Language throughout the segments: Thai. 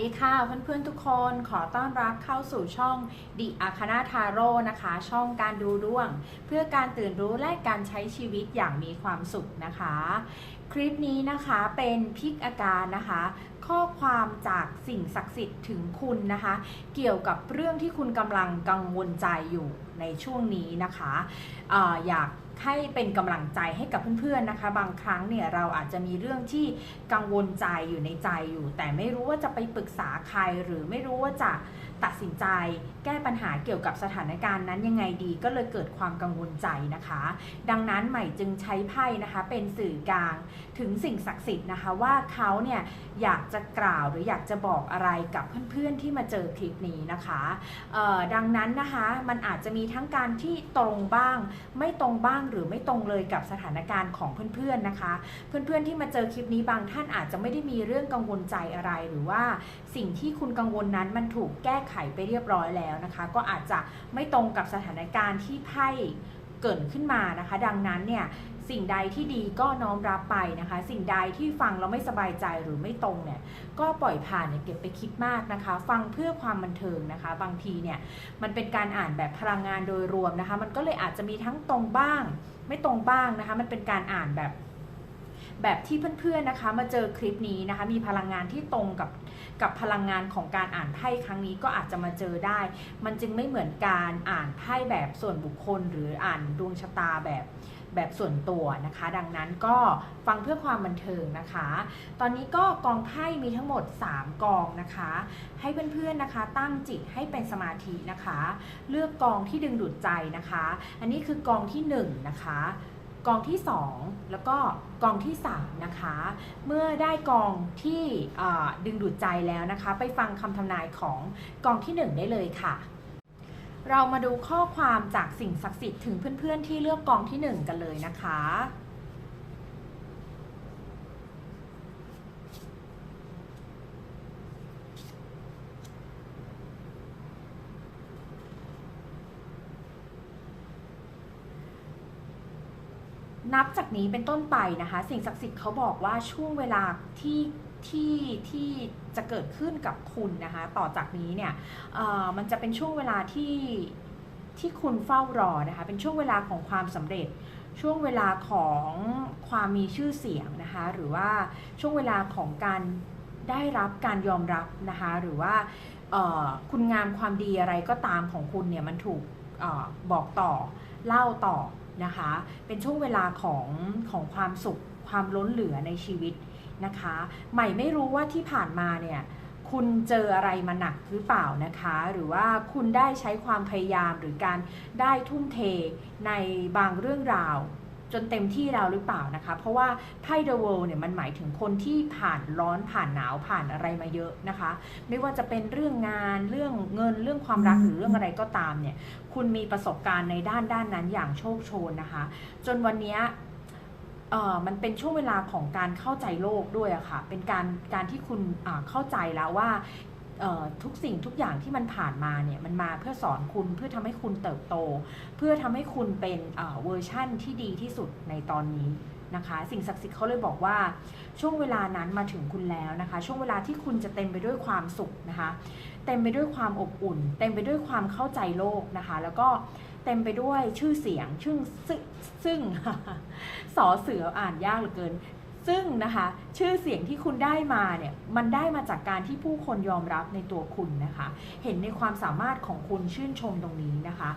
ดีค่ะเพื่อนๆทุกคนขอต้อนรับเข้าสู่ช่องดิอาคานาทาโร่นะคะ ช่องการดูดวง เพื่อการตื่นรู้และการใช้ชีวิตอย่างมีความสุขนะคะ คลิปนี้นะคะเป็นพิกอาการนะคะ ข้อความจากสิ่งศักดิ์สิทธิ์ถึงคุณนะคะ เกี่ยวกับเรื่องที่คุณกำลังกังวลใจอยู่ในช่วงนี้นะคะอออยาก ให้เป็นกำลังใจให้กับเพื่อนๆนะคะ บางครั้งเนี่ยเราอาจจะมีเรื่องที่กังวลใจอยู่ในใจอยู่ แต่ไม่รู้ว่าจะไปปรึกษาใครหรือไม่รู้ว่าจะตัดสินใจแก้ปัญหาเกี่ยวกับสถานการณ์นั้นยังไงดีก็เลยเกิดความกังวลใจนะคะ ดังนั้นใหม่จึงใช้ไพ่นะคะเป็นสื่อกลางถึงสิ่งศักดิ์สิทธิ์นะคะว่าเขาเนี่ยอยากจะกล่าวหรืออยากจะบอกอะไรกับเพื่อนๆที่มาเจอคลิปนี้นะคะดังนั้นนะคะมันอาจจะมีทั้งการที่ตรงบ้าง ไม่ตรงบ้างหรือไม่ตรงเลยกับสถานการณ์ของเพื่อนๆนะคะ เพื่อนๆที่มาเจอคลิปนี้บางท่านอาจจะไม่ได้มีเรื่องกังวลใจอะไรหรือว่าสิ่งที่คุณกังวลนั้นมันถูกแก้ไขไปเรียบร้อยแล้วนะคะ ก็อาจจะไม่ตรงกับสถานการณ์ที่ไพ่เกิดขึ้นมานะคะ ดังนั้นเนี่ยสิ่งใดที่ดีก็น้อมรับไปนะคะ สิ่งใดที่ฟังแล้วไม่สบายใจหรือไม่ตรงเนี่ยก็ปล่อยผ่านเนี่ยเก็บไปคิดมากนะคะ ฟังเพื่อความบันเทิงนะคะ บางทีเนี่ยมันเป็นการอ่านแบบพลังงานโดยรวมนะคะ มันก็เลยอาจจะมีทั้งตรงบ้าง ไม่ตรงบ้างนะคะ มันเป็นการอ่านแบบแบบที่เพื่อนๆนะคะ มาเจอคลิปนี้นะคะ มีพลังงานที่ตรงกับ กับพลังงานของการอ่านไพ่ครั้งนี้ก็อาจจะมาเจอได้ มันจึงไม่เหมือนการอ่านไพ่แบบส่วนบุคคล หรืออ่านดวงชะตาแบบแบบส่วนตัวนะคะ ดังนั้นก็ฟังเพื่อความบันเทิงนะคะ ตอนนี้ก็กองไพ่มีทั้งหมด 3 กองนะคะ ให้เพื่อนๆนะคะ ตั้งจิตให้เป็นสมาธินะคะ เลือกกองที่ดึงดูดใจนะคะ อันนี้คือกองที่1นะคะ กองที่ 2 แล้วก็กองที่ 3 นะคะ เมื่อได้กองที่ดึงดูดใจแล้วนะคะ ไปฟังคำทำนายของกองที่ 1 ได้เลยค่ะ เรามาดูข้อความจากสิ่งศักดิ์สิทธิ์ถึงเพื่อนๆที่เลือกกองที่ 1 กันเลยนะคะ นับจากนี้เป็นต้นไปนะคะ สิ่งศักดิ์สิทธิ์เขาบอกว่าช่วงเวลาที่ที่ที่จะเกิดขึ้นกับคุณนะคะ ต่อจากนี้เนี่ยมันจะเป็นช่วงเวลาที่ที่คุณเฝ้ารอนะคะ เป็นช่วงเวลาของความสำเร็จ ช่วงเวลาของความมีชื่อเสียงนะคะ หรือว่าช่วงเวลาของการได้รับการยอมรับนะคะ หรือว่าคุณงามความดีอะไรก็ตามของคุณเนี่ยมันถูกออบอกต่อเล่าต่อ นะคะ เป็นช่วงเวลาของของความสุขความล้นเหลือในชีวิตนะคะ ใหม่ไม่รู้ว่าที่ผ่านมาเนี่ยคุณเจออะไรมาหนักหรือเปล่านะคะ หรือว่าคุณได้ใช้ความพยายามหรือการได้ทุ่มเทในบางเรื่องราว จนเต็มที่แล้วหรือเปล่านะคะ เพราะว่าไพ่ The World เนี่ยมันหมายถึงคนที่ผ่านร้อนผ่านหนาวผ่านอะไรมาเยอะนะคะ ไม่ว่าจะเป็นเรื่องงานเรื่องเงินเรื่องความรักหรือเรื่องอะไรก็ตามเนี่ยคุณมีประสบการณ์ในด้านด้านนั้นอย่างโชคโชนนะคะ จนวันเนี้ยเอ่อมันเป็นช่วงเวลาของการเข้าใจโลกด้วยอะค่ะ เป็นการการที่คุณอ่าเข้าใจแล้วว่าเอ่อ ทุกสิ่งทุกอย่างที่มันผ่านมาเนี่ยมันมาเพื่อสอนคุณเพื่อทำให้คุณเติบโต เพื่อทำให้คุณเป็นเวอร์ชั่นที่ดีที่สุดในตอนนี้นะคะ สิ่งศักดิ์สิทธิ์เขาเลยบอกว่า ช่วงเวลานั้นมาถึงคุณแล้วนะคะ ช่วงเวลาที่คุณจะเต็มไปด้วยความสุขนะคะ เต็มไปด้วยความอบอุ่น เต็มไปด้วยความเข้าใจโลกนะคะ แล้วก็เต็มไปด้วยชื่อเสียงชื่อซึ่งซึ่งสอเสืออ่านยากเหลือเกิน ซึ่งนะคะชื่อเสียงที่คุณได้มาเนี่ยมันได้มาจากการที่ผู้คนยอมรับในตัวคุณนะคะ เห็นในความสามารถของคุณชื่นชมตรงนี้นะคะ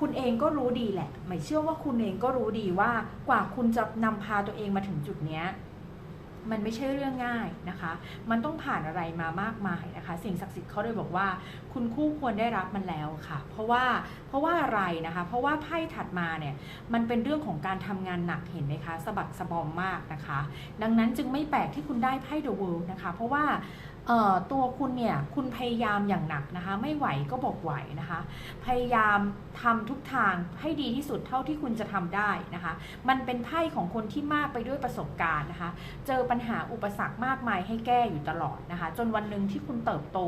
คุณเองก็รู้ดีแหละหมายเชื่อว่าคุณเองก็รู้ดีว่ากว่าคุณจะนำพาตัวเองมาถึงจุดเนี้ย มันไม่ใช่เรื่องง่ายนะคะ มันต้องผ่านอะไรมามากมายนะคะ สิ่งศักดิ์สิทธิ์เขาเลยบอกว่า คุณคู่ควรได้รับมันแล้วค่ะ เพราะว่าเพราะว่าอะไรนะคะ เพราะว่าไพ่ถัดมาเนี่ยมันเป็นเรื่องของการทำงานหนักเห็นไหมคะสะบักสะบอมมากนะคะ ดังนั้นจึงไม่แปลกที่คุณได้ไพ่เดอะเวิลด์นะคะ เพราะว่า ตัวคุณเนี่ยคุณพยายามอย่างหนักนะคะ ไม่ไหวก็บอกไหวนะคะ พยายามทำทุกทางให้ดีที่สุดเท่าที่คุณจะทำได้นะคะ มันเป็นไพ่ของคนที่มากไปด้วยประสบการณ์นะคะ เจอปัญหาอุปสรรคมากมายให้แก้อยู่ตลอดนะคะ จนวันหนึ่งที่คุณเติบโต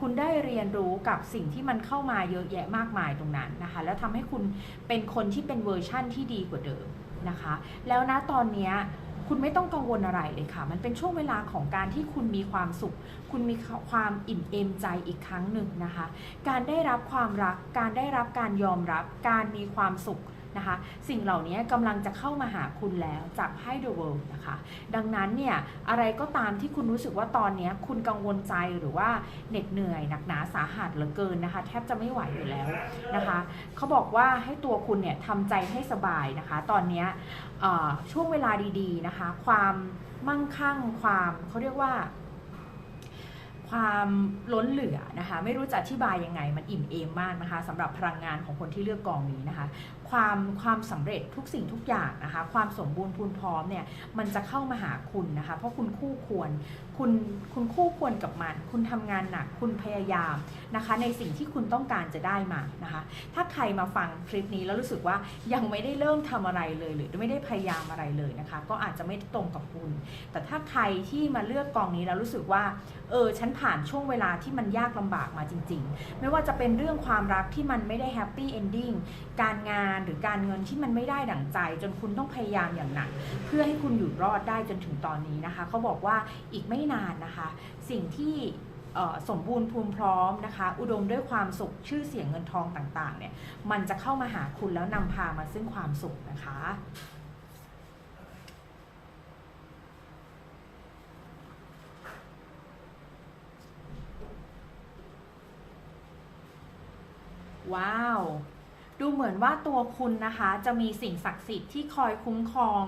คุณได้เรียนรู้กับสิ่งที่มันเข้ามาเยอะแยะมากมายตรงนั้นนะคะ แล้วทำให้คุณเป็นคนที่เป็นเวอร์ชั่นที่ดีกว่าเดิมนะคะ แล้วนะตอนเนี้ย คุณไม่ต้องกังวลอะไรเลยค่ะ มันเป็นช่วงเวลาของการที่คุณมีความสุข คุณมีความอิ่มเอมใจอีกครั้งหนึ่งนะคะ การได้รับความรัก การได้รับการยอมรับ การมีความสุข นะคะ สิ่งเหล่านี้กำลังจะเข้ามาหาคุณแล้วจากไพ่ The World นะคะ ดังนั้นเนี่ยอะไรก็ตามที่คุณรู้สึกว่าตอนนี้คุณกังวลใจหรือว่าเหน็ดเหนื่อยหนักหนาสาหัสเหลือเกินนะคะ แทบจะไม่ไหวอยู่แล้วนะคะเขาบอกว่าให้ตัวคุณเนี่ยทำใจให้สบายนะคะ ตอนนี้ช่วงเวลาดีๆนะคะ ความมั่งคั่งความเขาเรียกว่าความล้นเหลือนะคะ ไม่รู้จะอธิบายยังไง มันอิ่มเอมมากนะคะสำหรับพลังงานของคนที่เลือกกองนี้นะคะ ความความสำเร็จทุกสิ่งทุกอย่างนะคะ ความสมบูรณ์พูนพร้อมเนี่ยมันจะเข้ามาหาคุณนะคะ เพราะคุณคู่ควรคุณคุณคู่ควรกับมัน คุณทำงานหนักคุณพยายามนะคะ ในสิ่งที่คุณต้องการจะได้มานะคะ ถ้าใครมาฟังคลิปนี้แล้วรู้สึกว่ายังไม่ได้เริ่มทำอะไรเลย หรือไม่ได้พยายามอะไรเลยนะคะ ก็อาจจะไม่ตรงกับคุณ แต่ถ้าใครที่มาเลือกกองนี้แล้วรู้สึกว่าเออฉันผ่านช่วงเวลาที่มันยากลำบากมาจริง ๆ ไม่ว่าจะเป็นเรื่องความรักที่มันไม่ได้แฮปปี้เอนดิ้งการงานหรือการเงินที่มันไม่ได้ดั่งใจ จนคุณต้องพยายามอย่างหนักเพื่อให้คุณอยู่รอดได้จนถึงตอนนี้นะคะเขาบอกว่าอีกไม่นานนะคะ สิ่งที่สมบูรณ์พูนพร้อมนะคะ อุดมด้วยความสุขชื่อเสียงเงินทองต่างๆเนี่ยมันจะเข้ามาหาคุณแล้วนำพามาซึ่งความสุขนะคะว้าว ดูเหมือนว่าตัวคุณนะคะจะมีสิ่งศักดิ์สิทธิ์ที่คอยคุ้มครอง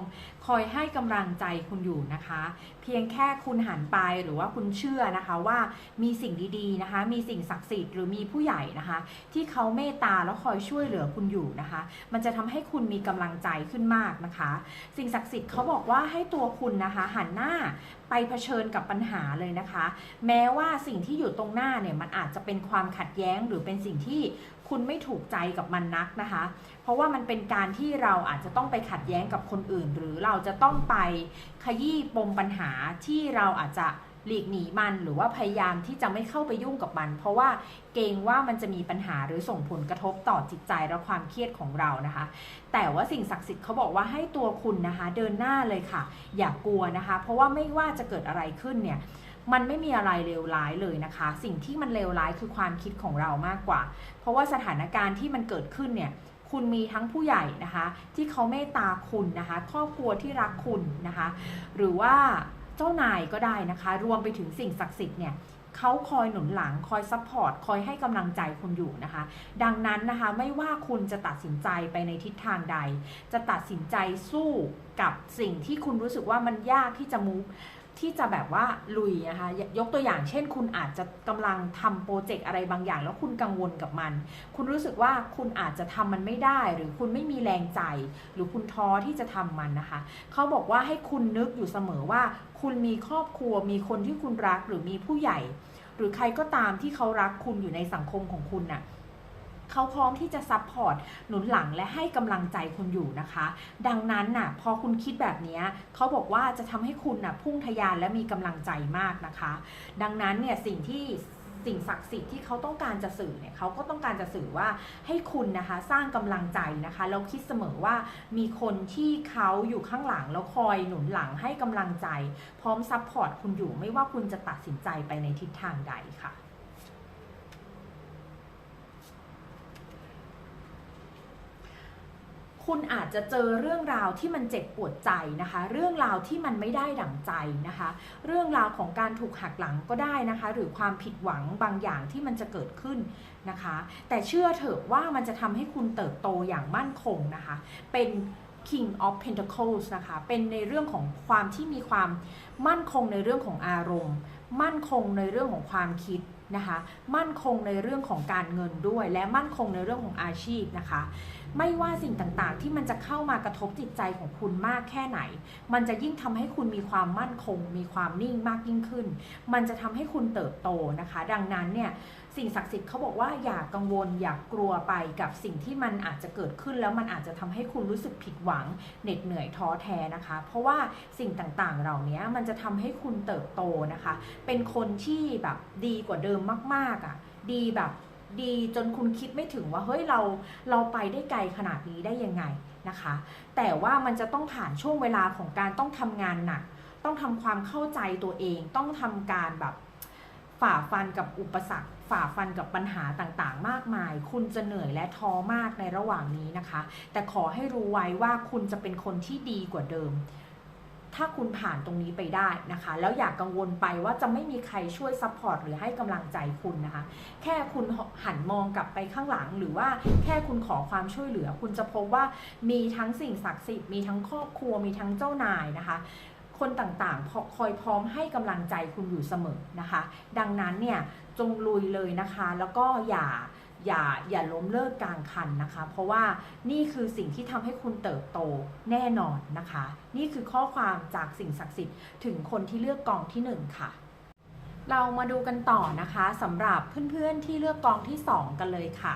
คอยให้กำลังใจคุณอยู่นะคะ เพียงแค่คุณหันไปหรือว่าคุณเชื่อนะคะว่ามีสิ่งดีๆนะคะ มีสิ่งศักดิ์สิทธิ์หรือมีผู้ใหญ่นะคะ ที่เขาเมตตาแล้วคอยช่วยเหลือคุณอยู่นะคะ มันจะทำให้คุณมีกำลังใจขึ้นมากนะคะ สิ่งศักดิ์สิทธิ์เขาบอกว่าให้ตัวคุณนะคะหันหน้าไปเผชิญกับปัญหาเลยนะคะ แม้ว่าสิ่งที่อยู่ตรงหน้าเนี่ยมันอาจจะเป็นความขัดแย้งหรือเป็นสิ่งที่ คุณไม่ถูกใจกับมันนักนะคะ เพราะว่ามันเป็นการที่เราอาจจะต้องไปขัดแย้งกับคนอื่น หรือเราจะต้องไปขยี้ปมปัญหาที่เราอาจจะหลีกหนีมันหรือว่าพยายามที่จะไม่เข้าไปยุ่งกับมัน เพราะว่าเกรงว่ามันจะมีปัญหาหรือส่งผลกระทบต่อจิตใจและความเครียดของเรานะคะ แต่ว่าสิ่งศักดิ์สิทธิ์เขาบอกว่าให้ตัวคุณนะคะ เดินหน้าเลยค่ะ อย่ากลัวนะคะ เพราะว่าไม่ว่าจะเกิดอะไรขึ้นเนี่ย มันไม่มีอะไรเลวร้ายเลยนะคะ สิ่งที่มันเลวร้ายคือความคิดของเรามากกว่า เพราะว่าสถานการณ์ที่มันเกิดขึ้นเนี่ยคุณมีทั้งผู้ใหญ่นะคะ ที่เขาเมตตาคุณนะคะ ครอบครัวที่รักคุณนะคะ หรือว่าเจ้านายก็ได้นะคะ รวมไปถึงสิ่งศักดิ์สิทธิ์เนี่ยเขาคอยหนุนหลังคอยซัพพอร์ตคอยให้กำลังใจคุณอยู่นะคะ ดังนั้นนะคะไม่ว่าคุณจะตัดสินใจไปในทิศทางใด จะตัดสินใจสู้กับสิ่งที่คุณรู้สึกว่ามันยากที่จะมูฟ ที่จะแบบว่าลุยนะคะยกตัวอย่างเช่น คุณอาจจะกำลังทำโปรเจกต์อะไรบางอย่าง แล้วคุณกังวลกับมัน คุณรู้สึกว่าคุณอาจจะทำมันไม่ได้ หรือคุณไม่มีแรงใจ หรือคุณท้อที่จะทำมันนะคะ เขาบอกว่าให้คุณนึกอยู่เสมอว่า คุณมีครอบครัวมีคนที่คุณรักหรือมีผู้ใหญ่ หรือใครก็ตามที่เขารักคุณอยู่ในสังคมของคุณน่ะ เขาพร้อมที่จะซัพพอร์ตหนุนหลังและให้กำลังใจคุณอยู่นะคะ ดังนั้นน่ะพอคุณคิดแบบนี้เขาบอกว่าจะทำให้คุณน่ะพุ่งทะยานและมีกำลังใจมากนะคะ ดังนั้นเนี่ยสิ่งที่สิ่งศักดิ์สิทธิ์ที่เขาต้องการจะสื่อเนี่ยเขาก็ต้องการจะสื่อว่าให้คุณนะคะสร้างกำลังใจนะคะแล้วคิดเสมอว่ามีคนที่เขาอยู่ข้างหลังแล้วคอยหนุนหลังให้กำลังใจ พร้อมซัพพอร์ตคุณอยู่ไม่ว่าคุณจะตัดสินใจไปในทิศทางใดค่ะ คุณอาจจะเจอเรื่องราวที่มันเจ็บปวดใจนะคะ เรื่องราวที่มันไม่ได้ดั่งใจนะคะ เรื่องราวของการถูกหักหลังก็ได้นะคะ หรือความผิดหวังบางอย่างที่มันจะเกิดขึ้นนะคะ แต่เชื่อเถอะว่ามันจะทำให้คุณเติบโตอย่างมั่นคงนะคะ เป็น King of Pentacles นะคะ เป็นในเรื่องของความที่มีความมั่นคงในเรื่องของอารมณ์ มั่นคงในเรื่องของความคิด นะคะมั่นคงในเรื่องของการเงินด้วย และมั่นคงในเรื่องของอาชีพนะคะ ไม่ว่าสิ่งต่างๆ ที่มันจะเข้ามากระทบจิตใจของคุณมากแค่ไหน มันจะยิ่งทำให้คุณมีความมั่นคง มีความนิ่งมากยิ่งขึ้น มันจะทำให้คุณเติบโตนะคะ ดังนั้นเนี่ย สิ่งศักดิ์สิทธิ์เขาบอกว่าอย่ากกังวลอย่ากกลัวไปกับสิ่งที่มันอาจจะเกิดขึ้นแล้วมันอาจจะทำให้คุณรู้สึกผิดหวังเหน็ดเหนื่อยท้อแท้นะคะ เพราะว่าสิ่งต่างๆ เหล่านี้มันจะทำให้คุณเติบโตนะคะ เป็นคนที่แบบดีกว่าเดิมมากๆอะดีแบบดีจนคุณคิดไม่ถึงว่าเฮ้ยเราเราไปได้ไกลขนาดนี้ได้ยังไงนะคะ แต่ว่ามันจะต้องผ่านช่วงเวลาของการต้องทำงานหนัก ต้องทำความเข้าใจตัวเอง ต้องทำการแบบ ฝ่าฟันกับอุปสรรค ฝ่าฟันกับปัญหาต่างๆ มากมาย คุณจะเหนื่อยและท้อมากในระหว่างนี้นะคะ แต่ขอให้รู้ไว้ว่าคุณจะเป็นคนที่ดีกว่าเดิม ถ้าคุณผ่านตรงนี้ไปได้นะคะ แล้วอย่ากกังวลไปว่าจะไม่มีใครช่วยซัพพอร์ตหรือให้กำลังใจคุณนะคะ แค่คุณหันมองกลับไปข้างหลัง หรือว่าแค่คุณขอความช่วยเหลือ คุณจะพบว่ามีทั้งสิ่งศักดิ์สิทธิ์มีทั้งครอบครัวมีทั้งเจ้านายนะคะ คนต่างๆพอคอยพร้อมให้กำลังใจคุณอยู่เสมอนะคะ ดังนั้นเนี่ยจงลุยเลยนะคะ แล้วก็อย่าอย่าอย่าล้มเลิกกลางคันนะคะ เพราะว่านี่คือสิ่งที่ทำให้คุณเติบโตแน่นอนนะคะ นี่คือข้อความจากสิ่งศักดิ์สิทธิ์ถึงคนที่เลือกกองที่หนึ่งค่ะเรามาดูกันต่อนะคะสำหรับเพื่อนๆที่เลือกกองที่สองกันเลยค่ะ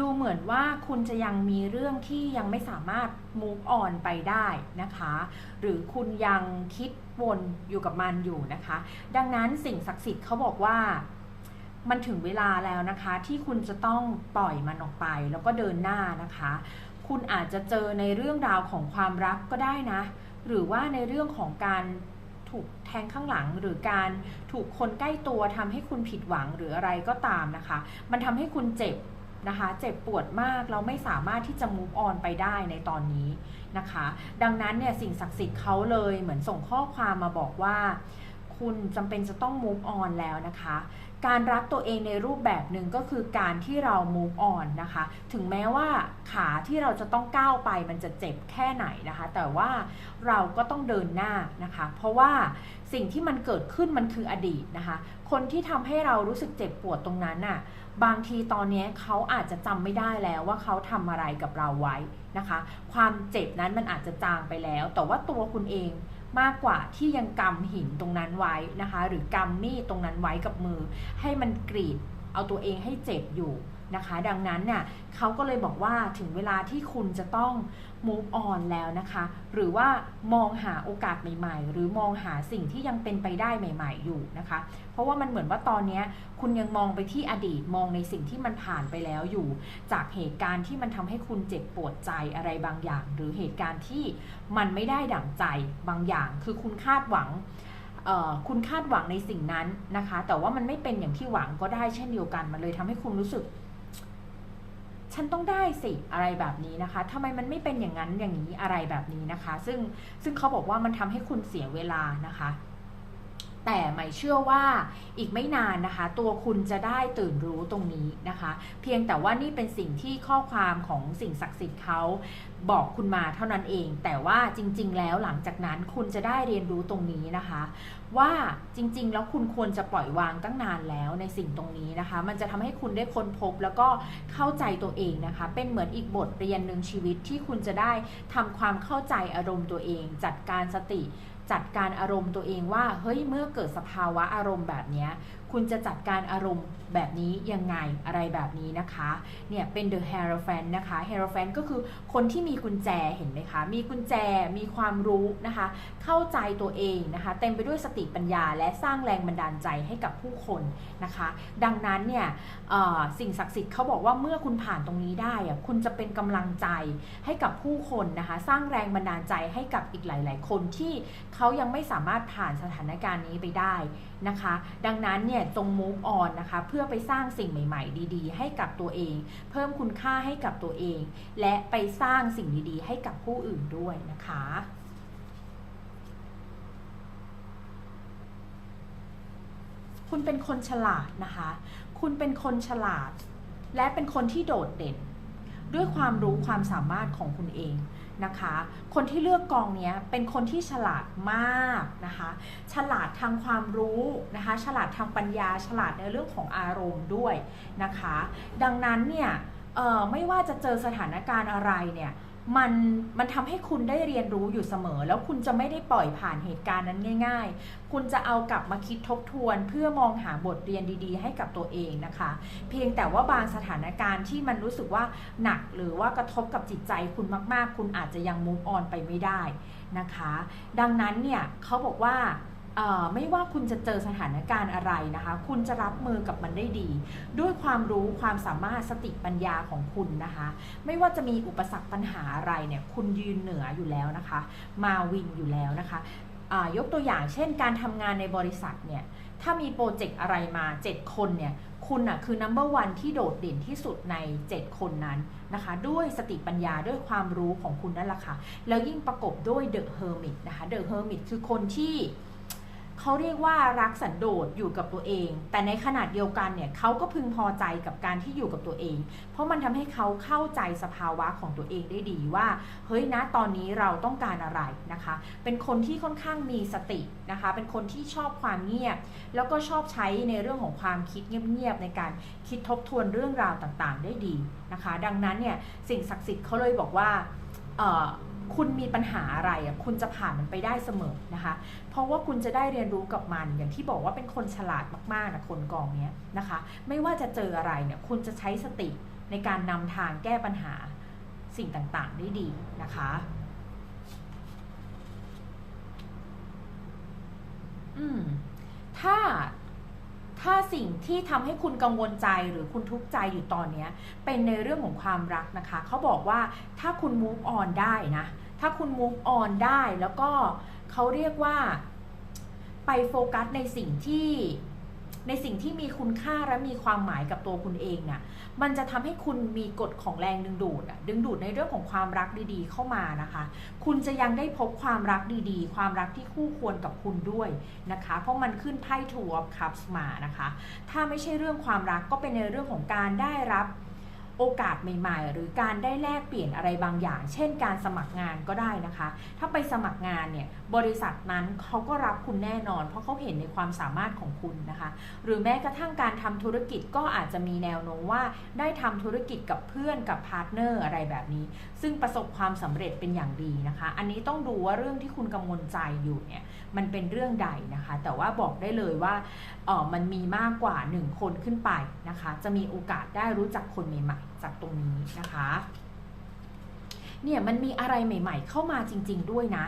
ดูเหมือนว่าคุณจะยังมีเรื่องที่ยังไม่สามารถ move on ไปได้นะคะ หรือคุณยังคิดวนอยู่กับมันอยู่นะคะ ดังนั้นสิ่งศักดิ์สิทธิ์เขาบอกว่ามันถึงเวลาแล้วนะคะ ที่คุณจะต้องปล่อยมันออกไป แล้วก็เดินหน้านะคะ คุณอาจจะเจอในเรื่องราวของความรักก็ได้นะ หรือว่าในเรื่องของการถูกแทงข้างหลังหรือการถูกคนใกล้ตัวทำให้คุณผิดหวังหรืออะไรก็ตามนะคะ มันทำให้คุณเจ็บ นะคะ เจ็บปวดมากเราไม่สามารถที่จะ move on ไปได้ในตอนนี้นะคะ ดังนั้นเนี่ยสิ่งศักดิ์สิทธิ์เขาเลยเหมือนส่งข้อความมาบอกว่า คุณจำเป็นจะต้อง move on แล้วนะคะ การรักตัวเองในรูปแบบหนึ่งก็คือการที่เรา move on นะคะ ถึงแม้ว่าขาที่เราจะต้องก้าวไปมันจะเจ็บแค่ไหนนะคะ แต่ว่าเราก็ต้องเดินหน้านะคะ เพราะว่าสิ่งที่มันเกิดขึ้นมันคืออดีตนะคะ คนที่ทำให้เรารู้สึกเจ็บปวดตรงนั้นน่ะ บางทีตอนนี้เขาอาจจะจำไม่ได้แล้วว่าเขาทำอะไรกับเราไว้นะคะ ความเจ็บนั้นมันอาจจะจางไปแล้ว แต่ว่าตัวคุณเอง มากกว่าที่ยังกำหินตรงนั้นไว้นะคะ หรือกำมีดตรงนั้นไว้กับมือ ให้มันกรีดเอาตัวเองให้เจ็บอยู่ นะคะ ดังนั้นเนี่ยเขาก็เลยบอกว่าถึงเวลาที่คุณจะต้อง move on แล้วนะคะ หรือว่ามองหาโอกาสใหม่ๆ หรือมองหาสิ่งที่ยังเป็นไปได้ใหม่ ๆ อยู่นะคะ เพราะว่ามันเหมือนว่าตอนนี้คุณยังมองไปที่อดีตมองในสิ่งที่มันผ่านไปแล้วอยู่ จากเหตุการณ์ที่มันทำให้คุณเจ็บปวดใจอะไรบางอย่าง หรือเหตุการณ์ที่มันไม่ได้ดั่งใจบางอย่าง คือคุณคาดหวังคุณคาดหวังในสิ่งนั้นนะคะ แต่ว่ามันไม่เป็นอย่างที่หวังก็ได้เช่นเดียวกัน มันเลยทำให้คุณรู้สึก ฉันต้องได้สิอะไรแบบนี้นะคะทำไมมันไม่เป็นอย่างนั้นอย่างนี้อะไรแบบนี้นะคะ ซึ่งซึ่งเขาบอกว่ามันทำให้คุณเสียเวลานะคะ แต่ไม่เชื่อว่าอีกไม่นานนะคะ ตัวคุณจะได้ตื่นรู้ตรงนี้นะคะ เพียงแต่ว่านี่เป็นสิ่งที่ข้อความของสิ่งศักดิ์สิทธิ์เขาบอกคุณมาเท่านั้นเอง แต่ว่าจริง ๆ แล้วหลังจากนั้นคุณจะได้เรียนรู้ตรงนี้นะคะ ว่าจริง ๆ แล้วคุณควรจะปล่อยวางตั้งนานแล้วในสิ่งตรงนี้นะคะ มันจะทำให้คุณได้ค้นพบแล้วก็เข้าใจตัวเองนะคะ เป็นเหมือนอีกบทเรียนหนึ่งชีวิตที่คุณจะได้ทำความเข้าใจอารมณ์ตัวเอง จัดการสติ จัดการอารมณ์ตัวเองว่า เฮ้ยเมื่อเกิดสภาวะอารมณ์แบบนี้ คุณจะจัดการอารมณ์แบบนี้ยังไงอะไรแบบนี้นะคะเนี่ยเป็น the hierophant นะคะ hierophant ก็คือคนที่มีกุญแจเห็นไหมคะ มีกุญแจมีความรู้นะคะ เข้าใจตัวเองนะคะ เต็มไปด้วยสติปัญญา และสร้างแรงบันดาลใจให้กับผู้คนนะคะ ดังนั้นเนี่ยสิ่งศักดิ์สิทธิ์เขาบอกว่าเมื่อคุณผ่านตรงนี้ได้อะคุณจะเป็นกำลังใจให้กับผู้คนนะคะ สร้างแรงบันดาลใจให้กับอีกหลาย ๆ คนที่เขายังไม่สามารถผ่านสถานการณ์นี้ไปได้ นะคะ ดังนั้นเนี่ยจง move on นะคะ เพื่อไปสร้างสิ่งใหม่ๆ ดีๆ ให้กับตัวเอง เพิ่มคุณค่าให้กับตัวเอง และไปสร้างสิ่งดีๆ ให้กับผู้อื่นด้วยนะคะคุณเป็นคนฉลาดนะคะ คุณเป็นคนฉลาด และเป็นคนที่โดดเด่น ด้วยความรู้ความสามารถของคุณเอง นะคะ คนที่เลือกกองนี้เป็นคนที่ฉลาดมากนะคะ ฉลาดทางความรู้นะคะ ฉลาดทางปัญญา ฉลาดในเรื่องของอารมณ์ด้วยนะคะ ดังนั้นเนี่ยไม่ว่าจะเจอสถานการณ์อะไรเนี่ย มันมันทำให้คุณได้เรียนรู้อยู่เสมอ แล้วคุณจะไม่ได้ปล่อยผ่านเหตุการณ์นั้นง่าย ๆ คุณจะเอากลับมาคิดทบทวน เพื่อมองหาบทเรียนดีๆ ให้กับตัวเองนะคะ เพียงแต่ว่าบางสถานการณ์ที่มันรู้สึกว่าหนักหรือว่ากระทบกับจิตใจคุณมาก ๆ คุณอาจจะยังมุ v ออนไปไม่ได้นะคะ ดังนั้นเนี่ยเขาบอกว่า ไม่ว่าคุณจะเจอสถานการณ์อะไรนะคะ คุณจะรับมือกับมันได้ดี ด้วยความรู้ความสามารถสติปัญญาของคุณนะคะ ไม่ว่าจะมีอุปสรรคปัญหาอะไรเนี่ยคุณยืนเหนืออยู่แล้วนะคะ มาวินอยู่แล้วนะคะยกตัวอย่างเช่นการทำงานในบริษัทเนี่ยถ้ามีโปรเจกต์อะไรมา 7 คนเนี่ยคุณอะคือ number one ที่โดดเด่นที่สุดใน 7 คนนั้นนะคะ ด้วยสติปัญญาด้วยความรู้ของคุณนั่นแหละค่ะ แล้วยิ่งประกบด้วย The Hermit นะคะ The Hermit คือคนที่ เขาเรียกว่ารักสันโดษอยู่กับตัวเอง แต่ในขนาดเดียวกันเนี่ยเขาก็พึงพอใจกับการที่อยู่กับตัวเอง เพราะมันทำให้เขาเข้าใจสภาวะของตัวเองได้ดีว่า เฮ้ยนะตอนนี้เราต้องการอะไรนะคะ เป็นคนที่ค่อนข้างมีสตินะคะ เป็นคนที่ชอบความเงียบ แล้วก็ชอบใช้ในเรื่องของความคิดเงียบๆในการคิดทบทวนเรื่องราวต่างๆ ได้ดีนะคะ ดังนั้นเนี่ยสิ่งศักดิ์สิทธิ์เขาเลยบอกว่า คุณมีปัญหาอะไรอะคุณจะผ่านมันไปได้เสมอนะคะ เพราะว่าคุณจะได้เรียนรู้กับมัน อย่างที่บอกว่าเป็นคนฉลาดมากๆนะคนกองเนี้ยนะคะ ไม่ว่าจะเจออะไรเนี่ยคุณจะใช้สติในการนำทางแก้ปัญหาสิ่งต่างๆได้ดีนะคะอืมถ้าถ้าสิ่งที่ทำให้คุณกังวลใจหรือคุณทุกข์ใจอยู่ตอนเนี้ยเป็นในเรื่องของความรักนะคะ เขาบอกว่าถ้าคุณ move on ได้นะ ถ้าคุณ move on ได้แล้วก็เขาเรียกว่าไปโฟกัสในสิ่งที่ในสิ่งที่มีคุณค่าและมีความหมายกับตัวคุณเองน่ะ มันจะทำให้คุณมีกฎของแรงดึงดูดอะดึงดูดในเรื่องของความรักดีๆเข้ามานะคะ คุณจะยังได้พบความรักดีๆ ความรักที่คู่ควรกับคุณด้วยนะคะ เพราะมันขึ้นไพ่ Two of Cups มานะคะ ถ้าไม่ใช่เรื่องความรักก็เป็นในเรื่องของการได้รับ โอกาสใหม่ ๆ หรือการได้แลกเปลี่ยนอะไรบางอย่าง เช่นการสมัครงานก็ได้นะคะ ถ้าไปสมัครงานเนี่ยบริษัทนั้นเขาก็รับคุณแน่นอน เพราะเขาเห็นในความสามารถของคุณนะคะ หรือแม้กระทั่งการทำธุรกิจก็อาจจะมีแนวโน้มว่า ได้ทำธุรกิจกับเพื่อนกับพาร์ทเนอร์อะไรแบบนี้ ซึ่งประสบความสำเร็จเป็นอย่างดีนะคะ อันนี้ต้องดูว่าเรื่องที่คุณกังวลใจอยู่เนี่ยมันเป็นเรื่องใดนะคะ แต่ว่าบอกได้เลยว่าเออมันมีมากกว่า 1 คนขึ้นไปนะคะ จะมีโอกาสได้รู้จักคนใหม่ๆ จากตรงนี้นะคะ เนี่ยมันมีอะไรใหม่ ๆ เข้ามาจริง ๆ ด้วยนะ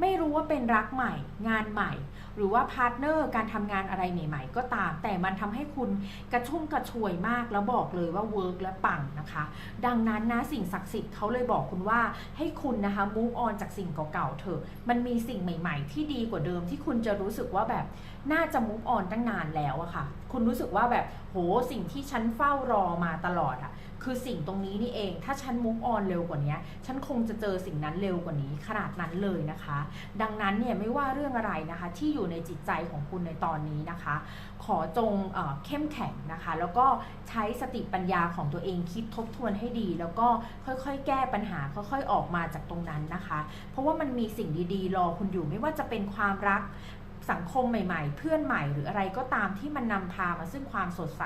ไม่รู้ว่าเป็นรักใหม่ งานใหม่ หรือว่าพาร์ทเนอร์การทำงานอะไรใหม่ ๆ ก็ตาม แต่มันทำให้คุณกระชุ่มกระชวยมากแล้วบอกเลยว่าเวิร์กและปังนะคะ ดังนั้นนะสิ่งศักดิ์สิทธิ์เขาเลยบอกคุณว่าให้คุณนะคะ move on จากสิ่งเก่าๆเถอะมันมีสิ่งใหม่ ๆ ที่ดีกว่าเดิมที่คุณจะรู้สึกว่าแบบน่าจะ move on ตั้งนานแล้วอะค่ะ คุณรู้สึกว่าแบบโหสิ่งที่ฉันเฝ้ารอมาตลอดอะ คือสิ่งตรงนี้นี่เอง ถ้าฉัน move on เร็วกว่านี้ฉันคงจะเจอสิ่งนั้นเร็วกว่านี้ขนาดนั้นเลยนะคะ ดังนั้นเนี่ยไม่ว่าเรื่องอะไรนะคะ ที่อยู่ในจิตใจของคุณในตอนนี้นะคะ ขอจงเอเข้มแข็งนะคะ แล้วก็ใช้สติปัญญาของตัวเองคิดทบทวนให้ดี แล้วก็ค่อยๆ แก้ปัญหาค่อยๆออกมาจากตรงนั้นนะคะ เพราะว่ามันมีสิ่งดีๆ รอคุณอยู่ไม่ว่าจะเป็นความรัก สังคมใหม่ๆ เพื่อนใหม่หรืออะไรก็ตามที่มันนำพามาซึ่งความสดใส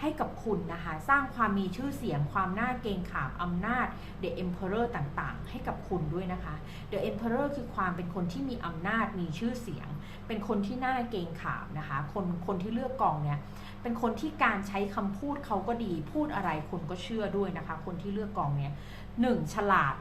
ให้กับคุณนะคะ สร้างความมีชื่อเสียง ความน่าเกรงขามอำนาจ The Emperor ต่างๆ ให้กับคุณด้วยนะคะ The Emperor คือความเป็นคนที่มีอำนาจมีชื่อเสียง เป็นคนที่น่าเกรงขามนะคะ คนคนที่เลือกกองเนี่ยเป็นคนที่การใช้คำพูดเขาก็ดี พูดอะไรคนก็เชื่อด้วยนะคะ คนที่เลือกกองเนี่ยหนึ่งฉลาด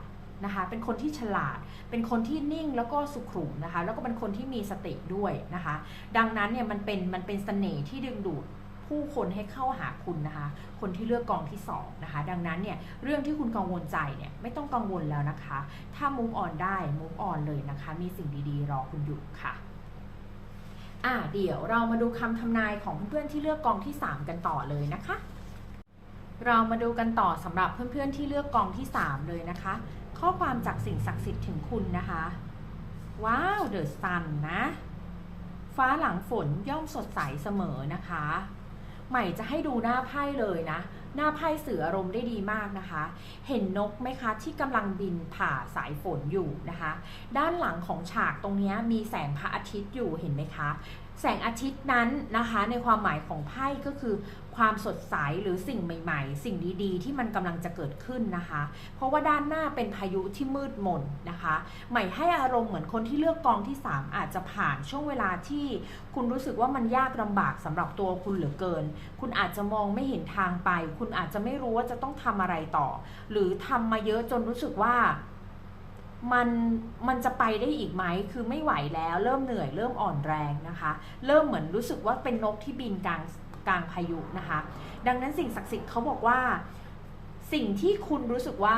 นะคะ เป็นคนที่ฉลาด เป็นคนที่นิ่งแล้วก็สุขุมนะคะ แล้วก็เป็นคนที่มีสติด้วยนะคะ ดังนั้นเนี่ยมันเป็นมันเป็นเสน่ห์ที่ดึงดูดผู้คนให้เข้าหาคุณนะคะ คนที่เลือกกองที่2นะคะ ดังนั้นเนี่ยเรื่องที่คุณกังวลใจเนี่ยไม่ต้องกังวลแล้วนะคะ ถ้า move on ได้ move on เลยนะคะ มีสิ่งดีๆ รอคุณอยู่ค่ะอะเดี๋ยวเรามาดูคำทำนายของเพื่อนๆที่เลือกกองที่ 3 กันต่อเลยนะคะ เรามาดูกันต่อสำหรับเพื่อนๆที่เลือกกองที่ 3 เลยนะคะ ข้อความจากสิ่งศักดิ์สิทธิ์ถึงคุณนะคะ ว้าวเดอะซันนะ ฟ้าหลังฝนย่อมสดใสเสมอนะคะ ใหม่จะให้ดูหน้าไพ่เลยนะ หน้าไพ่สื่ออารมณ์ได้ดีมากนะคะ เห็นนกไหมคะที่กำลังบินผ่าสายฝนอยู่นะคะ ด้านหลังของฉากตรงนี้มีแสงพระอาทิตย์อยู่เห็นไหมคะ แสงอาทิตย์นั้นนะคะในความหมายของไพ่ก็คือ ความสดใสหรือสิ่งใหม่ ๆ สิ่งดีๆ ที่มันกำลังจะเกิดขึ้นนะคะ เพราะว่าด้านหน้าเป็นพายุที่มืดมนนะคะ ใหม่ให้อารมณ์เหมือนคนที่เลือกกองที่ 3 อาจจะผ่านช่วงเวลาที่คุณรู้สึกว่ามันยากลำบากสำหรับตัวคุณเหลือเกิน คุณอาจจะมองไม่เห็นทางไป คุณอาจจะไม่รู้ว่าจะต้องทำอะไรต่อ หรือทำมาเยอะจนรู้สึกว่า มันมันจะไปได้อีกไหมคือไม่ไหวแล้วเริ่มเหนื่อยเริ่มอ่อนแรงนะคะ เริ่มเหมือนรู้สึกว่าเป็นนกที่บินกลางกลางพายุนะคะ ดังนั้นสิ่งศักดิ์สิทธิ์เขาบอกว่า สิ่งที่คุณรู้สึกว่า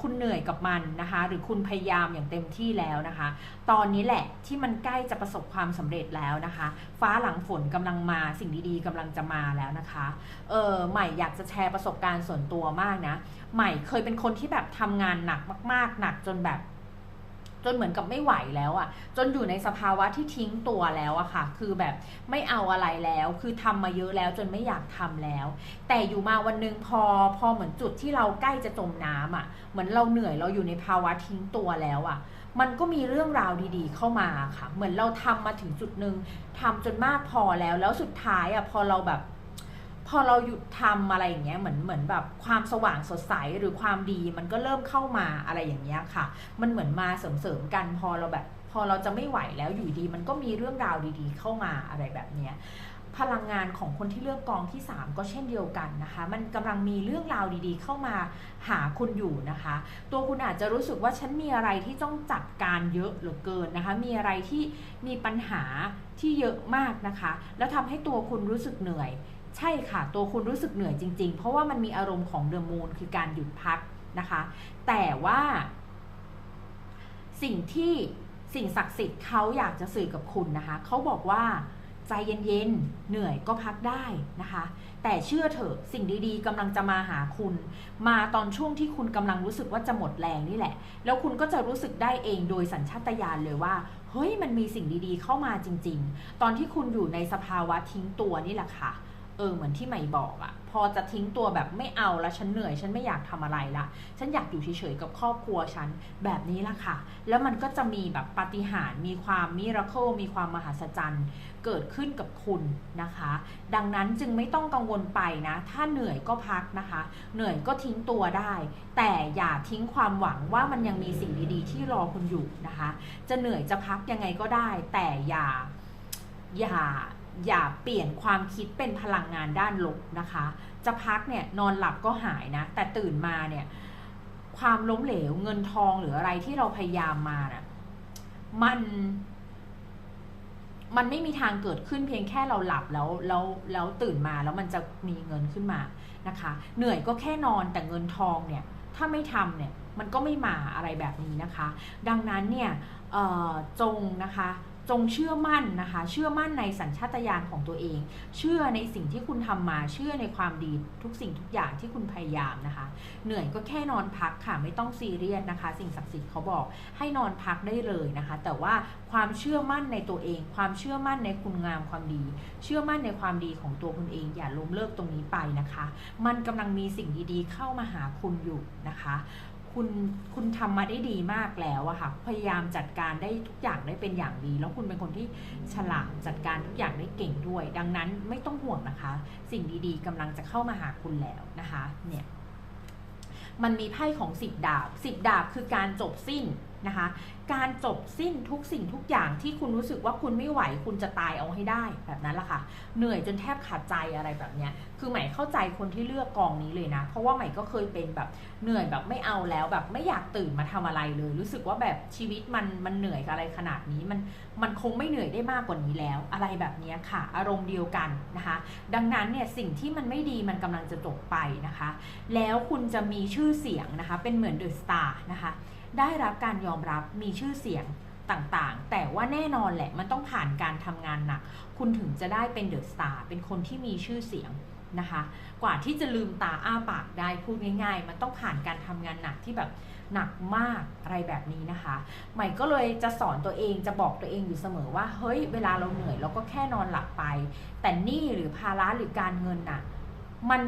คุณเหนื่อยกับมันนะคะ หรือคุณพยายามอย่างเต็มที่แล้วนะคะ ตอนนี้แหละที่มันใกล้จะประสบความสำเร็จแล้วนะคะ ฟ้าหลังฝนกำลังมาสิ่งดีๆกำลังจะมาแล้วนะคะเออใหม่อยากจะแชร์ประสบการณ์ส่วนตัวมากนะ ใหม่เคยเป็นคนที่แบบทำงานหนักมาก ๆ หนักจนแบบ จนเหมือนกับไม่ไหวแล้วอะ่ะ จนอยู่ในสภาวะที่ทิ้งตัวแล้วอะค่ะ คือแบบไม่เอาอะไรแล้ว คือทำมาเยอะแล้วจนไม่อยากทำแล้ว แต่อยู่มาวันนึงพอพอเหมือนจุดที่เราใกล้จะจมน้ำอะ่ะ เหมือนเราเหนื่อยเราอยู่ในภาวะทิ้งตัวแล้วอะ่ะ มันก็มีเรื่องราวดีๆ เข้ามาค่ะ เหมือนเราทำมาถึงจุดหนึ่งทำจนมากพอแล้ว แล้วสุดท้ายอะ่ะพอเราแบบ พอเราหยุดทำอะไรอย่างเงี้ยเหมือนเหมือนแบบความสว่างสดใสหรือความดีมันก็เริ่มเข้ามาอะไรอย่างเงี้ยค่ะ มันเหมือนมาเสริมๆกันพอเราแบบ พอเราจะไม่ไหวแล้วอยู่ดี มันก็มีเรื่องราวดีๆ เข้ามาอะไรแบบเนี้ยพลังงานของคนที่เลือกกองที่ 3 ก็เช่นเดียวกันนะคะ มันกำลังมีเรื่องราวดีๆ เข้ามาหาคุณอยู่นะคะ ตัวคุณอาจจะรู้สึกว่าฉันมีอะไรที่ต้องจัดการเยอะเหลือเกินนะคะ มีอะไรที่มีปัญหาที่เยอะมากนะคะ แล้วทำให้ตัวคุณรู้สึกเหนื่อย ใช่ค่ะ ตัวคุณรู้สึกเหนื่อยจริง ๆ เพราะว่ามันมีอารมณ์ของเดอะมูนคือการหยุดพักนะคะ แต่ว่า สิ่งที่สิ่งศักดิ์สิทธิ์เขาอยากจะสื่อกับคุณนะคะเขาบอกว่าใจเย็นๆ เหนื่อยก็พักได้นะคะ แต่เชื่อเถอะสิ่งดีๆกำลังจะมาหาคุณ มาตอนช่วงที่คุณกำลังรู้สึกว่าจะหมดแรงนี่แหละ แล้วคุณก็จะรู้สึกได้เองโดยสัญชาตญาณเลยว่า เฮ้ยมันมีสิ่งดีๆเข้ามาจริง ๆ ตอนที่คุณอยู่ในสภาวะทิ้งตัวนี่แหละค่ะ เออเหมือนที่ใหม่บอกอะพอจะทิ้งตัวแบบไม่เอาแล้วฉันเหนื่อย ฉันไม่อยากทำอะไรละฉันอยากอยู่เฉยๆกับครอบครัวฉันแบบนี้ละค่ะ แล้วมันก็จะมีแบบปาฏิหาริย์มีความมิราเคิลมีความมหัศจรรย์เกิดขึ้นกับคุณนะคะ ดังนั้นจึงไม่ต้องกังวลไปนะ ถ้าเหนื่อยก็พักนะคะ เหนื่อยก็ทิ้งตัวได้ แต่อย่าทิ้งความหวังว่ามันยังมีสิ่งดีๆ ที่รอคุณอยู่นะคะ จะเหนื่อยจะพักยังไงก็ได้ แต่อย่าอย่า อย่าเปลี่ยนความคิดเป็นพลังงานด้านลบนะคะ จะพักเนี่ยนอนหลับก็หายนะ แต่ตื่นมาเนี่ยความล้มเหลวเงินทองหรืออะไรที่เราพยายามมาน่ะมันมันไม่มีทางเกิดขึ้นเพียงแค่เราหลับแล้วแล้วแล้วตื่นมาแล้วมันจะมีเงินขึ้นมานะคะ เหนื่อยก็แค่นอนแต่เงินทองเนี่ยถ้าไม่ทำเนี่ยมันก็ไม่มาอะไรแบบนี้นะคะ ดังนั้นเนี่ยจงนะคะ จงเชื่อมั่นนะคะ เชื่อมั่นในสัญชาตญาณของตัวเอง เชื่อในสิ่งที่คุณทำมา เชื่อในความดีทุกสิ่งทุกอย่างที่คุณพยายามนะคะ เหนื่อยก็แค่นอนพักค่ะ ไม่ต้องซีเรียสนะคะ สิ่งศักดิ์สิทธิ์เขาบอกให้นอนพักได้เลยนะคะ แต่ว่าความเชื่อมั่นในตัวเอง ความเชื่อมั่นในคุณงามความดี เชื่อมั่นในความดีของตัวคุณเอง อย่าล้มเลิกตรงนี้ไปนะคะ มันกำลังมีสิ่งดีๆ เข้ามาหาคุณอยู่นะคะ คุณคุณทำมาได้ดีมากแล้วอะค่ะ พยายามจัดการได้ทุกอย่างได้เป็นอย่างดี แล้วคุณเป็นคนที่ฉลาดจัดการทุกอย่างได้เก่งด้วย ดังนั้นไม่ต้องห่วงนะคะ สิ่งดีๆกำลังจะเข้ามาหาคุณแล้วนะคะ เนี่ย มันมีไพ่ของสิบดาบสิบดาบคือการจบสิ้น นะคะ การจบสิ้นทุกสิ่งทุกอย่างที่คุณรู้สึกว่าคุณไม่ไหวคุณจะตายเอาให้ได้แบบนั้นละค่ะ เหนื่อยจนแทบขาดใจอะไรแบบเนี้ย คือใหม่เข้าใจคนที่เลือกกองนี้เลยนะ เพราะว่าใหม่ก็เคยเป็นแบบเหนื่อยแบบไม่เอาแล้วแบบไม่อยากตื่นมาทำอะไรเลย รู้สึกว่าแบบชีวิตมันมันเหนื่อยกับอะไรขนาดนี้มันมันคงไม่เหนื่อยได้มากกว่านี้แล้ว อะไรแบบนี้ค่ะ อารมณ์เดียวกันนะคะ ดังนั้นเนี่ยสิ่งที่มันไม่ดีมันกำลังจะจบไปนะคะ แล้วคุณจะมีชื่อเสียงนะคะ เป็นเหมือนเดอะสตาร์นะคะ ได้รับการยอมรับมีชื่อเสียงต่างๆ แต่ว่าแน่นอนแหละมันต้องผ่านการทำงานหนัก คุณถึงจะได้เป็นเดอะสตาร์เป็นคนที่มีชื่อเสียงนะคะ กว่าที่จะลืมตาอ้าปากได้พูดง่าย ๆ มันต้องผ่านการทำงานหนักที่แบบหนักมากอะไรแบบนี้นะคะ ใหม่ก็เลยจะสอนตัวเองจะบอกตัวเองอยู่เสมอว่า เฮ้ย เวลาเราเหนื่อยเราก็แค่นอนหลับไป แต่นี่หรือภาระหรือการเงินน่ะ มัน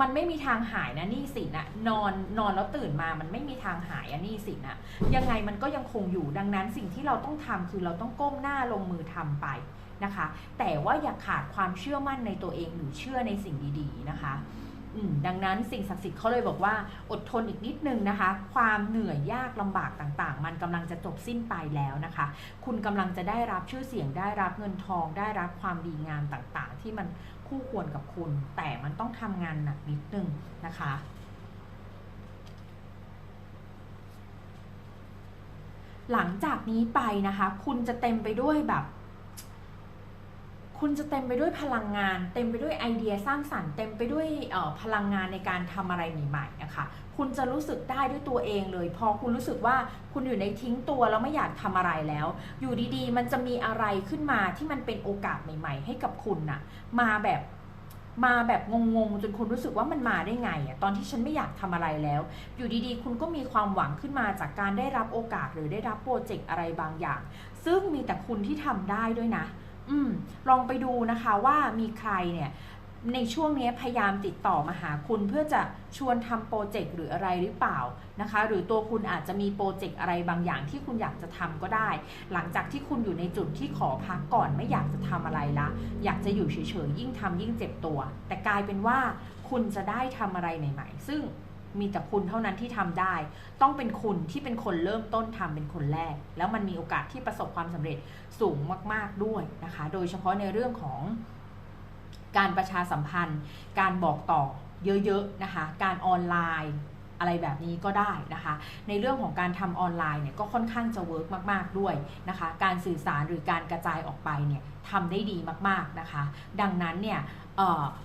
มันไม่มีทางหายนะหนี่สินอะนอนนอนแล้วตื่นมามันไม่มีทางหายอะหนี่สินอะยังไงมันก็ยังคงอยู่ดังนั้นสิ่งที่เราต้องทำคือเราต้องก้มหน้าลงมือทำไปนะคะ แต่ว่าอย่าขาดความเชื่อมั่นในตัวเองหรือเชื่อในสิ่งดีๆนะคะ ดังนั้นสิ่งศักดิ์สิทธิ์เขาเลยบอกว่าอดทนอีกนิดนึงนะคะ ความเหนื่อยยากลำบากต่างๆ มันกำลังจะจบสิ้นไปแล้วนะคะ คุณกำลังจะได้รับชื่อเสียงได้รับเงินทอง ได้รับความดีงามต่างๆ ที่มันคู่ควรกับคุณ แต่มันต้องทำงานหนักนิดนึงนะคะหลังจากนี้ไปนะคะ คุณจะเต็มไปด้วยแบบ คุณจะเต็มไปด้วยพลังงาน เต็มไปด้วยไอเดียสร้างสรรค์ เต็มไปด้วยพลังงานในการทำอะไรใหม่ๆนะคะคุณจะรู้สึกได้ด้วยตัวเองเลย พอคุณรู้สึกว่าคุณอยู่ในทิ้งตัวแล้วไม่อยากทำอะไรแล้ว อยู่ดีๆ มันจะมีอะไรขึ้นมาที่มันเป็นโอกาสใหม่ ๆ ให้กับคุณน่ะมาแบบมาแบบงงๆ จนคุณรู้สึกว่ามันมาได้ไงอะตอนที่ฉันไม่อยากทำอะไรแล้ว อยู่ดีๆ คุณก็มีความหวังขึ้นมาจากการได้รับโอกาสหรือได้รับโปรเจกต์อะไรบางอย่าง ซึ่งมีแต่คุณที่ทำได้ด้วยนะ อืมลองไปดูนะคะว่ามีใครเนี่ยในช่วงนี้พยายามติดต่อมาหาคุณเพื่อจะชวนทำโปรเจกต์หรืออะไรหรือเปล่านะคะ หรือตัวคุณอาจจะมีโปรเจกต์อะไรบางอย่างที่คุณอยากจะทำก็ได้ หลังจากที่คุณอยู่ในจุดที่ขอพักก่อนไม่อยากจะทำอะไรละอยากจะอยู่เฉยๆยิ่งทำยิ่งเจ็บตัว แต่กลายเป็นว่าคุณจะได้ทำอะไรใหม่ ๆ ซึ่ง มีแต่คุณเท่านั้นที่ทำได้ ต้องเป็นคุณที่เป็นคนเริ่มต้นทำเป็นคนแรก แล้วมันมีโอกาสที่ประสบความสำเร็จสูงมาก ๆด้วยนะคะ โดยเฉพาะในเรื่องของการประชาสัมพันธ์ การบอกต่อเยอะๆนะคะ การออนไลน์อะไรแบบนี้ก็ได้นะคะ ในเรื่องของการทำออนไลน์เนี่ยก็ค่อนข้างจะเวิร์กมาก ๆ ด้วยนะคะ การสื่อสารหรือการกระจายออกไปเนี่ยทำได้ดีมาก ๆ นะคะ ดังนั้นเนี่ย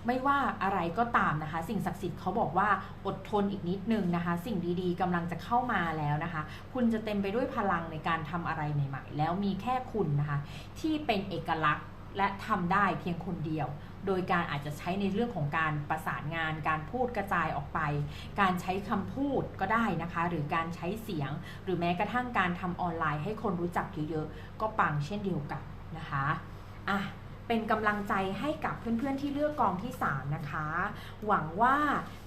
ไม่ว่าอะไรก็ตามนะคะ สิ่งศักดิ์สิทธิ์เขาบอกว่าอดทนอีกนิดนึงนะคะ สิ่งดีๆกำลังจะเข้ามาแล้วนะคะ คุณจะเต็มไปด้วยพลังในการทำอะไรใหม่ ๆ แล้วมีแค่คุณนะคะ ที่เป็นเอกลักษณ์และทำได้เพียงคนเดียว โดยการอาจจะใช้ในเรื่องของการประสานงาน การพูดกระจายออกไป การใช้คำพูดก็ได้นะคะ หรือการใช้เสียง หรือแม้กระทั่งการทำออนไลน์ให้คนรู้จักเยอะๆก็ปังเช่นเดียวกันนะคะอะ เป็นกำลังใจให้กับเพื่อนๆที่เลือกกองที่ 3 นะคะ หวังว่า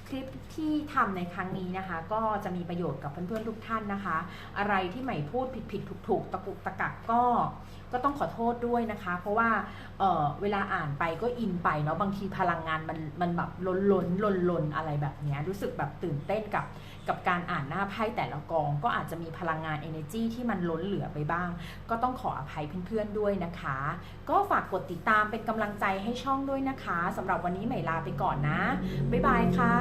คลิปที่ทำในครั้งนี้นะคะ ก็จะมีประโยชน์กับเพื่อนๆทุกท่านนะคะ อะไรที่ใหม่พูดผิดๆถูกๆ ตะกุกตะกักก็ก็ต้องขอโทษด้วยนะคะ เพราะว่าเออเวลาอ่านไปก็อินไปเนาะบางทีพลังงานมันมันแบบล้นล้นล้นล้นอะไรแบบนี้รู้สึกแบบตื่นเต้นกับ กับการอ่านหน้าไพ่แต่ละกอง ก็อาจจะมีพลังงาน energy ที่มันล้นเหลือไปบ้าง ก็ต้องขออภัยเพื่อนๆด้วยนะคะ ก็ฝากกดติดตามเป็นกำลังใจให้ช่องด้วยนะคะสำหรับวันนี้ใหม่ลาไปก่อนนะ บ๊ายบายค่ะ